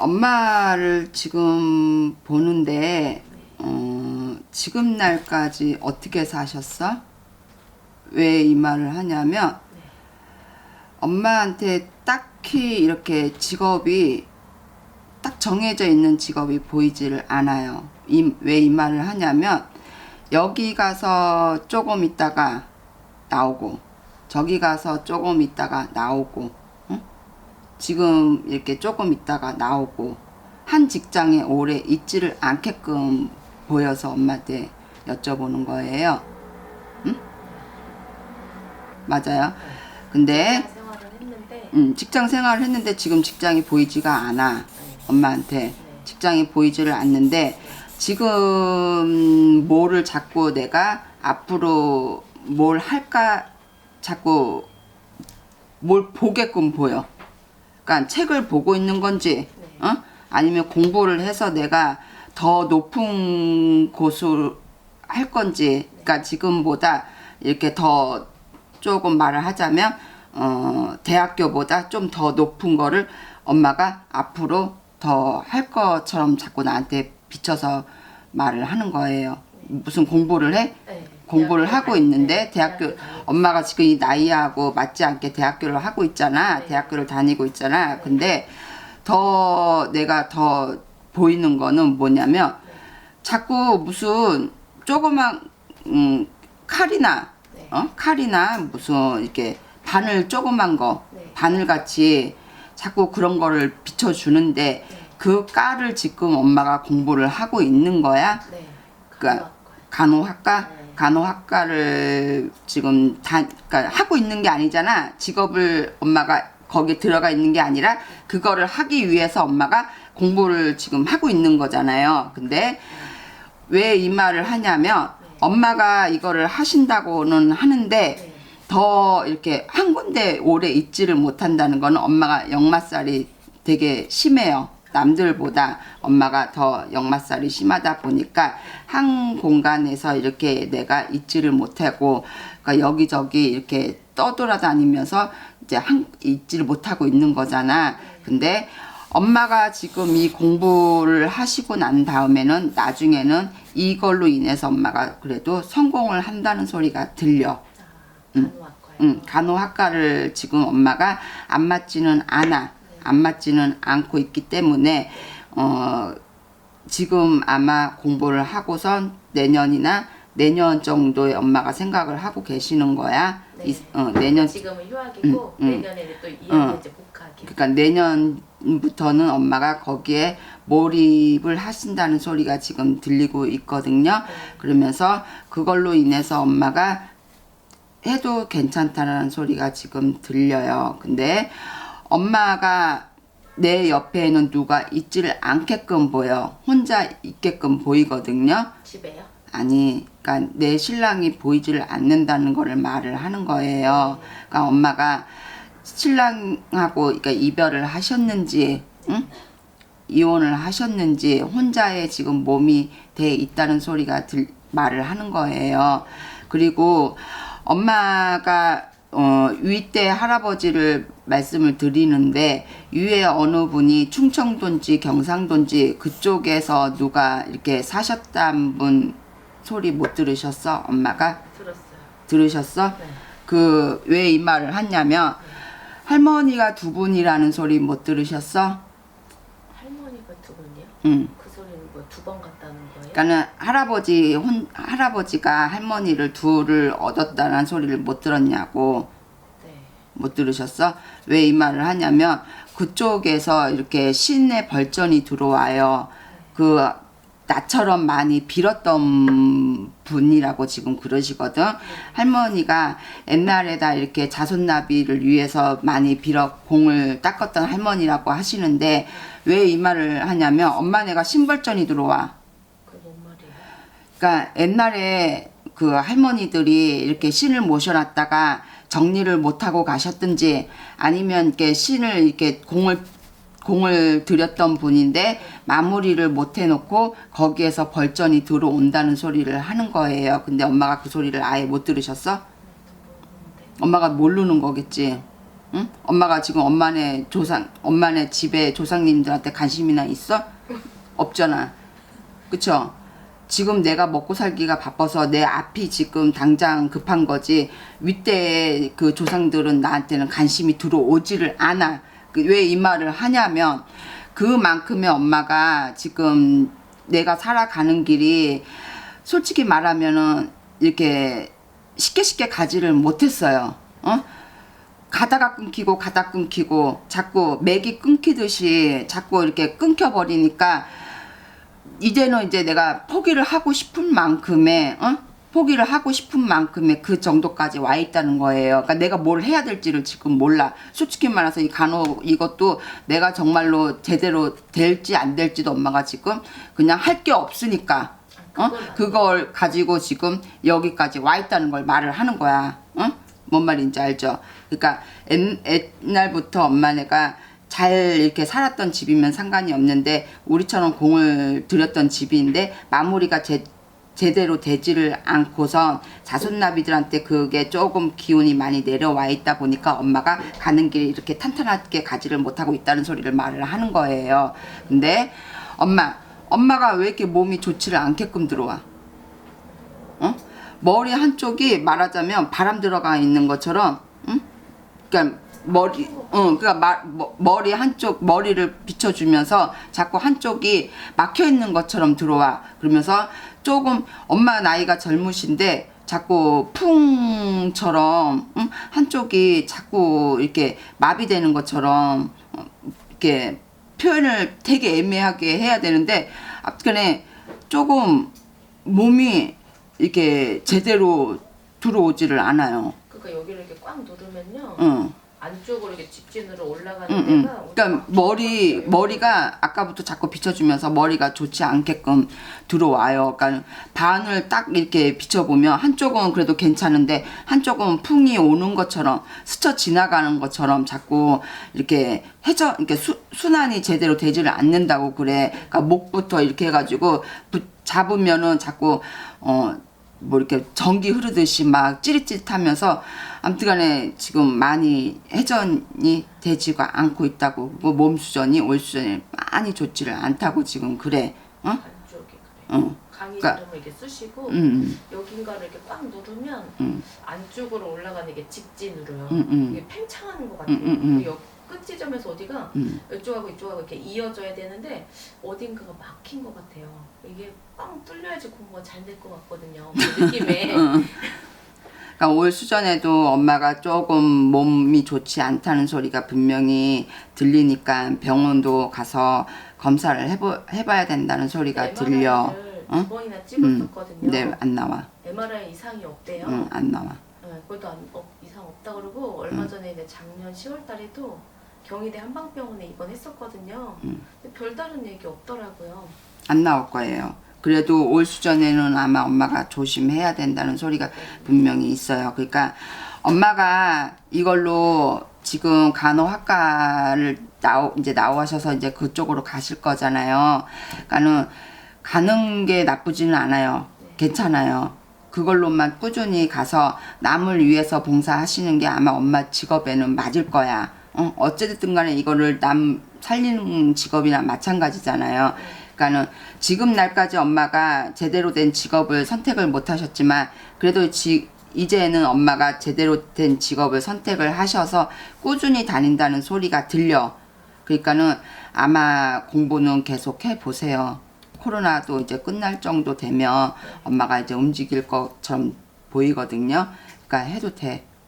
엄마를 지금 보는데 어, 지금 날까지 어떻게 사셨어? 왜 이 말을 하냐면 엄마한테 딱히 이렇게 직업이 딱 정해져 있는 직업이 보이지를 않아요. 왜 이 말을 하냐면 여기 가서 조금 있다가 나오고 저기 가서 조금 있다가 나오고 응? 지금 이렇게 조금 있다가 나오고 한 직장에 오래 있지를 않게끔 보여서 엄마한테 여쭤보는 거예요. 응? 맞아요. 근데 음, 직장 생활을 했는데 지금 직장이 보이지가 않아. 엄마한테 직장이 보이지를 않는데 지금 뭐를 자꾸 내가 앞으로 뭘 할까 자꾸 뭘 보게끔 보여. 그러니까 책을 보고 있는 건지, 어? 아니면 공부를 해서 내가 더 높은 곳을 할 건지, 그러니까 지금보다 이렇게 더 조금 말을 하자면, 어, 대학교보다 좀 더 높은 거를 엄마가 앞으로 더 할 것처럼 자꾸 나한테 비춰서 말을 하는 거예요. 무슨 공부를 해? 네. 공부를 하고 있는데 때, 대학교 다닐 때. 엄마가 지금 이 나이하고 맞지 않게 대학교를 하고 있잖아. 네. 대학교를 다니고 있잖아. 근데 더 내가 더 보이는 거는 뭐냐면 자꾸 무슨 조그만 음, 칼이나 네. 어? 칼이나 무슨 이렇게 바늘 조그만 거 네. 바늘 같이 자꾸 그런 거를 비춰 주는데 그 깔을 지금 엄마가 공부를 하고 있는 거야. 네. 그러니까 간호학과. 간호학과 네. 간호학과를 지금 다 그러니까 하고 있는 게 아니잖아. 직업을 엄마가 거기 들어가 있는 게 아니라 그거를 하기 위해서 엄마가 공부를 지금 하고 있는 거잖아요. 근데 왜 이 말을 하냐면 엄마가 이거를 하신다고는 하는데 네. 더 이렇게 한 군데 오래 있지를 못한다는 거는 엄마가 역마살이 되게 심해요. 남들보다 엄마가 더 역마살이 심하다 보니까 한 공간에서 이렇게 내가 있지를 못하고 그러니까 여기저기 이렇게 떠돌아다니면서 이제 한 있지를 못하고 있는 거잖아. 근데 엄마가 지금 이 공부를 하시고 난 다음에는 나중에는 이걸로 인해서 엄마가 그래도 성공을 한다는 소리가 들려. 간호학과요. 응, 간호학과를 지금 엄마가 안 맞지는 않아. 안 맞지는 않고 있기 때문에, 어, 지금 아마 공부를 하고선 내년이나 내년 정도에 엄마가 생각을 하고 계시는 거야. 네. 이- 어, 내년, 지금은 휴학이고 음, 음. 내년에는 또 2학년 이제 복학이. 그러니까 내년부터는 엄마가 거기에 몰입을 하신다는 소리가 지금 들리고 있거든요. 그러면서 그걸로 인해서 엄마가 해도 괜찮다는 소리가 지금 들려요. 근데 엄마가 내 옆에는 누가 있지를 않게끔 보여. 혼자 있게끔 보이거든요. 집에요. 아니, 그러니까 내 신랑이 보이지를 않는다는 거를 말을 하는 거예요. 그러니까 엄마가 신랑하고 그러니까 이별을 하셨는지, 응? 이혼을 하셨는지 혼자의 지금 몸이 돼 있다는 소리가 들, 말을 하는 거예요. 그리고 엄마가 어, 위때 할아버지를 말씀을 드리는데 위에 어느 분이 충청도인지 경상도인지 그쪽에서 누가 이렇게 사셨다는 분 소리 못 들으셨어? 엄마가 들었어요. 들으셨어? 네. 그왜 이 말을 하냐면 할머니가 두 분이라는 소리 못 들으셨어? 할머니가 두 분이요? 응. 그 소리는 뭐 두 번 갔다는 거예요? 그러니까는 할아버지 혼 할아버지가 할머니를 둘을 얻었다는 소리를 못 들었냐고 네. 못 들으셨어? 왜 이 말을 하냐면 그쪽에서 이렇게 신의 벌전이 들어와요. 그 나처럼 많이 빌었던 분이라고 지금 그러시거든. 할머니가 옛날에 다 이렇게 자손나비를 위해서 많이 빌어 공을 닦았던 할머니라고 하시는데 왜 이 말을 하냐면 엄마네가 신벌전이 들어와. 그러니까 옛날에 그 할머니들이 이렇게 신을 모셔놨다가 정리를 못하고 가셨든지 아니면 이렇게 신을 이렇게 공을 공을 들였던 분인데 마무리를 못 해놓고 거기에서 벌전이 들어온다는 소리를 하는 거예요. 근데 엄마가 그 소리를 아예 못 들으셨어? 엄마가 모르는 거겠지. 응? 엄마가 지금 엄마네 조상 엄마네 집에 조상님들한테 관심이나 있어? 없잖아. 그쵸? 지금 내가 먹고 살기가 바빠서 내 앞이 지금 당장 급한 거지 윗대 그 조상들은 나한테는 관심이 들어오지를 않아. 그왜이 말을 하냐면 그만큼의 엄마가 지금 내가 살아가는 길이 솔직히 말하면은 이렇게 쉽게 쉽게 가지를 못했어요. 어? 가다가 끊기고 가다 끊기고 자꾸 맥이 끊기듯이 자꾸 이렇게 끊겨 버리니까 이제는 이제 내가 포기를 하고 싶은 만큼의 어? 포기를 하고 싶은 만큼의 그 정도까지 와 있다는 거예요. 그러니까 내가 뭘 해야 될지를 지금 몰라. 솔직히 말해서 이 간호 이것도 내가 정말로 제대로 될지 안 될지도 엄마가 지금 그냥 할 게 없으니까 어? 그걸 가지고 지금 여기까지 와 있다는 걸 말을 하는 거야. 어? 뭔 말인지 알죠? 그러니까 옛, 옛날부터 엄마네가 잘 이렇게 살았던 집이면 상관이 없는데 우리처럼 공을 들였던 집인데 마무리가 제, 제대로 되지를 않고선 자손나비들한테 그게 조금 기운이 많이 내려와 있다 보니까 엄마가 가는 길이 이렇게 탄탄하게 가지를 못하고 있다는 소리를 말을 하는 거예요. 근데 엄마, 엄마가 왜 이렇게 몸이 좋지를 않게끔 들어와? 어? 머리 한쪽이 말하자면 바람 들어가 있는 것처럼, 응? 그러니까 머리, 어, 그러니까 마, 머, 머리 한쪽 머리를 비춰주면서 자꾸 한쪽이 막혀 있는 것처럼 들어와. 그러면서 조금 엄마 나이가 젊으신데 자꾸 풍처럼 응? 한쪽이 자꾸 이렇게 마비되는 것처럼 어, 이렇게 표현을 되게 애매하게 해야 되는데 앞간에 조금 몸이 이렇게 제대로 들어오지를 않아요. 그러니까 여기를 이렇게 꽉 누르면요. 응. 안쪽으로 이렇게 직진으로 올라가는 응, 응. 데가 그러니까 머리 머리가 아까부터 자꾸 비춰주면서 머리가 좋지 않게끔 들어와요. 그러니까 반을 딱 이렇게 비춰보면 한쪽은 그래도 괜찮은데 한쪽은 풍이 오는 것처럼 스쳐 지나가는 것처럼 자꾸 이렇게 해저 이렇게 수, 순환이 제대로 되지를 않는다고 그래. 그러니까 목부터 이렇게 해가지고 부, 잡으면은 자꾸 어. 뭐 이렇게 전기 흐르듯이 막 찌릿찌릿하면서 아무튼간에 지금 많이 회전이 되지가 않고 있다고 뭐 몸 수전이 올 수전이 많이 좋지를 않다고 지금 그래 어? 안쪽에 그래. 어. 강의 그러니까- 이름을 이렇게 쓰시고 음, 여긴가를 이렇게 꽉 누르면 음. 안쪽으로 올라가는 게 직진으로요. 음, 음. 음. 이게 팽창하는 것 같아요. 음, 음, 음. 끝 지점에서 어디가 음. 이쪽하고 이쪽하고 이렇게 이어져야 되는데 어딘가가 막힌 것 같아요. 이게 꽝 뚫려야지 공부가 잘 될 것 같거든요. 그 느낌에. 그러니까 올 수전에도 엄마가 조금 몸이 좋지 않다는 소리가 분명히 들리니까 병원도 가서 검사를 해보, 해봐야 된다는 소리가 들려. MRI를 어? 두 번이나 찍었었거든요. 네, 안 나와. MRI 이상이 없대요. 응, 안 나와. 네, 그것도 안, 어, 이상 없다 그러고 얼마 음. 전에 이제 작년 10월 달에도 경희대 한방병원에 입원했었거든요. 음. 근데 별다른 얘기 없더라고요. 안 나올 거예요. 그래도 올 수전에는 아마 엄마가 조심해야 된다는 소리가 분명히 있어요. 그러니까 엄마가 이걸로 지금 간호학과를 나오 이제 나오셔서 이제 그쪽으로 가실 거잖아요. 그러니까는 가는 게 나쁘지는 않아요. 괜찮아요. 그걸로만 꾸준히 가서 남을 위해서 봉사하시는 게 아마 엄마 직업에는 맞을 거야. 어? 어쨌든 간에 이거를 남 살리는 직업이나 마찬가지잖아요. 그러니까는 지금 날까지 엄마가 제대로 된 직업을 선택을 못 하셨지만 그래도 지, 이제는 엄마가 제대로 된 직업을 선택을 하셔서 꾸준히 다닌다는 소리가 들려. 그러니까는 아마 공부는 계속 해 보세요. 코로나도 이제 끝날 정도 되면 엄마가 이제 움직일 것처럼 보이거든요. 그러니까 해도 돼.